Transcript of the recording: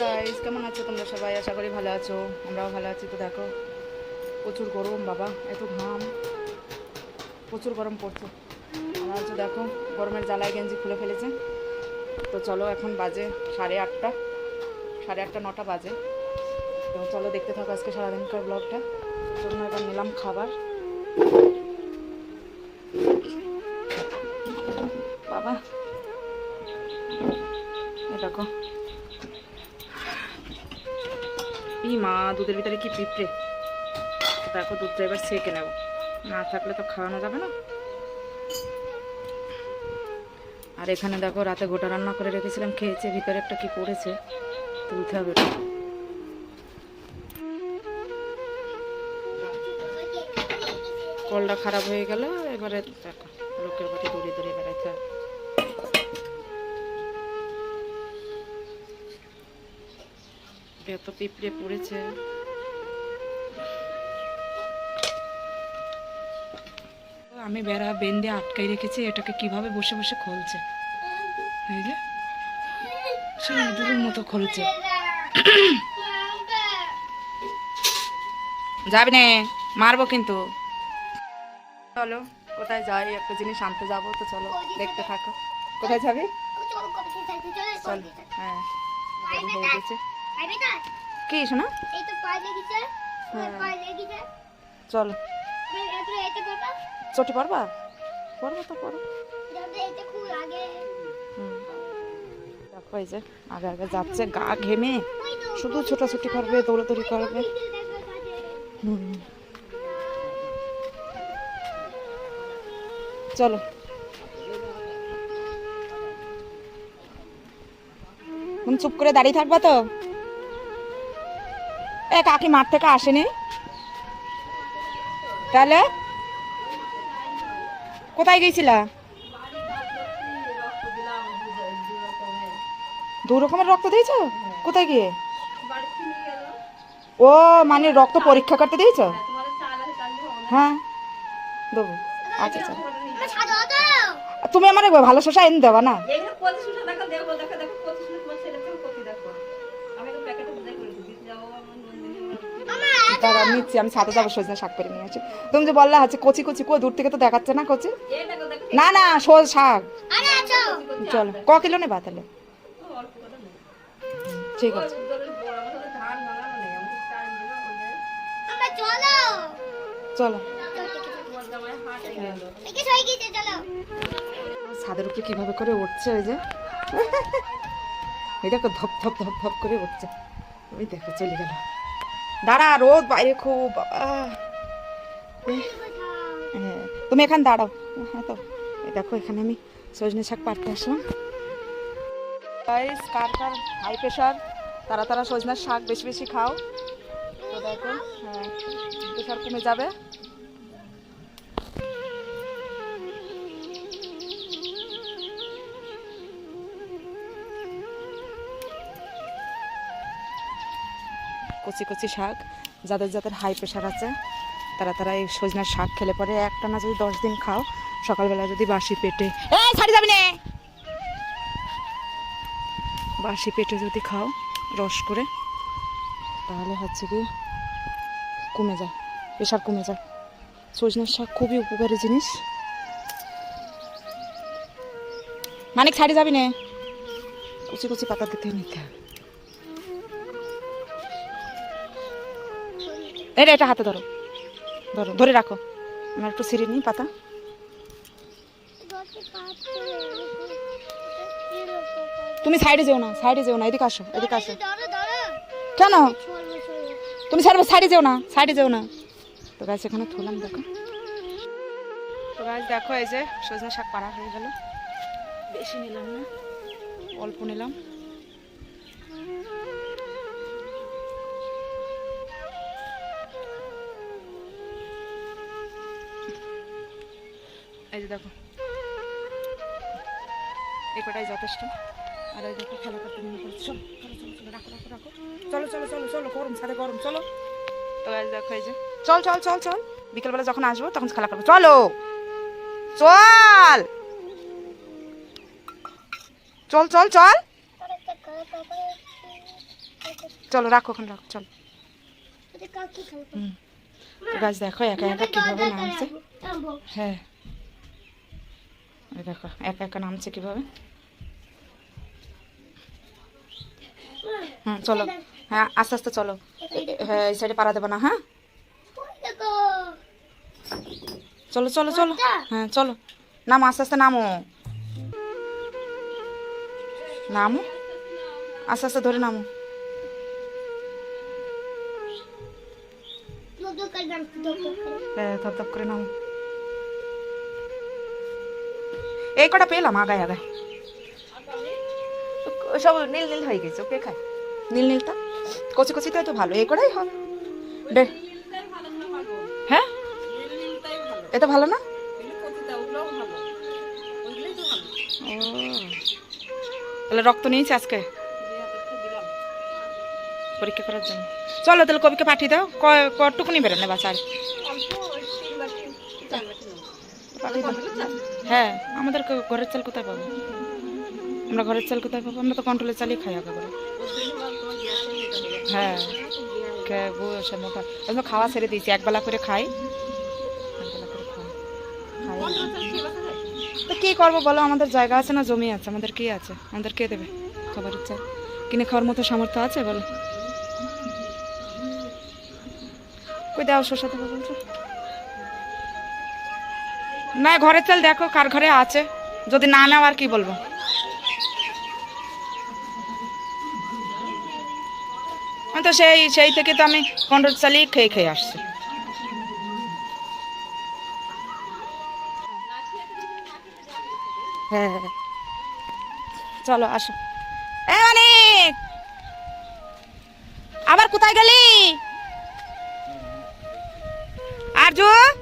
Guys কেমন আছো তোমরা সবাই? আশা করি ভালো আছো। আমরাও ভালো আছি, তো দেখো, প্রচুর গরম, বাবা, এত ঘাম। প্রচুর গরম পড়ছে। আমার হচ্ছে দেখো, গরমের জ্বালায় গেঞ্জি খুলে ফেলেছে। তো চলো, এখন বাজে সাড়ে আটটা। সাড়ে আটটা, নটা বাজে। তো চলো, দেখতে থাকো আজকে সারাদিনকার ব্লগটা জন্য এবার নিলাম খাবার। বাবা দেখো। ই মা, দুধের ভিতরে কি পিঁপড়ে? দেখো দুধটা এবার সেকে নেব। না থাকলে তো খাওয়ানো যাবে না। আর এখানে দেখো, রাতে গোটা রান্না করে রেখেছিলাম, খেয়েছে, ভিতরে একটা কি পড়েছে, তুলতে হবে কলটা খারাপ হয়ে গেল এবারে দেখো, লোকের বাড়ি এত পিঁপড়ে পড়েছে আমি বেড়া বেঁধে আটকাই রেখেছি এটাকে কীভাবে বসে বসে খুলছে এই যে মতো খুলছে যাবি নে মারবো কিন্তু চলো কোথায় যাই একটা জিনিস আনতে যাব তো চলো দেখতে থাকো কোথায় যাবি চল হ্যাঁ হয়ে কি শোনা? হ্যাঁ। চলো। চটি পারবা? পারব তো পারো হুম। দেখো এই যে আগে আগে যাচ্ছে গা ঘেমে। শুধু ছোটাছুটি করবে দৌড়াদৌড়ি করবে। হুম। চলো। চুপ করে দাঁড়িয়ে থাকবা তো। এ কাকি মাঠ থেকে আসেনি? তাহলে? কোথায় গেছিলা দু রকমের রক্ত দিয়েছ? কোথায় গিয়ে? ও মানে রক্ত পরীক্ষা করতে দিয়েছ? হ্যাঁ। দেবো। আচ্ছা আচ্ছা। তুমি আমার ভালো শসা এনে দেবা না? দাঁড়া নিচ্ছি, আমি সাথে যাব সজনে শাক করে নিয়ে আসি তুমি যে বললা হচ্ছে কচি কচি কো দূর থেকে তো দেখাচ্ছে না কচি? না না সোজ শাক। চলো, ক কিলো নেবা নেই ঠিক আছে। চলো। ছাদের উপরে কীভাবে করে উঠছে ওই যে? দেখো, ধপ ধপ ধপ ধপ করে উঠছে। ওই দেখো, চলে গেল। দাঁড়া, রোদ বাইরে খুব তুমি এখানে দাঁড়াও। হ্যাঁ তো দেখো, এখানে আমি সজনে শাক পাড়তে আসলাম। কার কার হাই প্রেশার তারা তারা সজনের শাক বেশি বেশি খাও। তো দেখো হ্যাঁ প্রেশার কমে যাবে। কচি কচি শাক, যাদের যাদের হাই প্রেশার আছে, তারা তারা এই সজনার শাক খেলে পরে একটা না যদি দশ দিন খাও, সকালবেলা যদি বাসি পেটে ছাড়ি যাবি না! বাসি পেটে যদি খাও, রস করে, তাহলে হচ্ছে কি কমে যায় প্রেশার কমে যায়। সজনার শাক খুবই উপকারী জিনিস। মানিক, ছাড়ি যাবি না? কুচি কুচি পাতা দিতে নিতে হবে রে, এটা হাতে ধরো। ধরো ধরে রাখো। আমার একটু সিঁড়ি নিই পাতা। তুমি সাইডে যেও না সাইডে যেও না এদিকে আসো এদিকে আসো। কেন? তুমি সাইডে সাইডে যেও না সাইডে যেও না। তো গাছ এখানে থুলাম দেখো। তো গাছ দেখো এই যে সজনে শাক পাড়া হয়ে গেল। বেশি নিলাম না অল্প নিলাম। এই যে দেখো। এই কটাই যথেষ্ট। আর এই দেখো খেলা করতে নিয়ে পড়েছে চলো চলো চলো চলো রাখো রাখো রাখো। চলো চলো চলো চলো গরম সাথে গরম চলো। তো এই দেখো এই যে। চল চল চল চল। বিকেলবেলা যখন আসব তখন খেলা করব। চলো! চল! চল চল চল! চলো রাখো ওখানে রাখো চলো। গাছ দেখো একা একা কীভাবে নামছে? হ্যাঁ। দেখো একা একা নামছে কীভাবে? হুম চলো। হ্যাঁ আস্তে আস্তে চলো। হ্যাঁ এই সাইডে পাড়া দেবো না হ্যাঁ? চলো চলো চলো। হ্যাঁ চলো। নামো আস্তে আস্তে নামো। নামো? আস্তে আস্তে ধরে নামো। হ্যাঁ ধপ ধপ করে নামো। এই কটা পেলাম আগায় আগায়। সব নীল নীল হয়ে গেছে কে খায় নীল নীলটা? কচি কচিটাই তো ভালো এই কটাই হবে হ্যাঁ? এটা ভালো না? তাহলে রক্ত নিয়েছি আজকে। পরীক্ষা করার জন্য। চলো তাহলে কবিকে পাঠিয়ে দাও কটুকুনি বেরোনে বাচ্চার অল্প ওই তিন বাটি চার বাটি নেব পাঠিয়ে দাও কন্ট্রোলে চাল হ্যাঁ আমাদের ঘরের চাল কোথায় পাবো? আমরা ঘরের চাল কোথায় পাবো? আমরা তো কন্ট্রোলের চালই খাই আগে করে হয়ে মোটা। আমি খাওয়া ছেড়ে দিয়েছি একবেলা করে খাই। একবেলা করে তো কী করব বলো আমাদের জায়গা আছে না জমি আছে? আমাদের কি আছে? আমাদের কে দেবে খাবারের চাল? কিনে খাওয়ার মতো সামর্থ্য আছে বলো? কই দাও দেবো বলছো। না ঘরে চাল দেখো, কার ঘরে আছে। যদি না নাও, আর কি বলব? তো সেই সেই থেকে তো আমি কন্ট্রোল চালিয়ে খেয়ে খেয়ে আসছি। হ্যাঁ হ্যাঁ। চলো, আসো। এ মানিক আবার কোথায় গেলি? আরজুন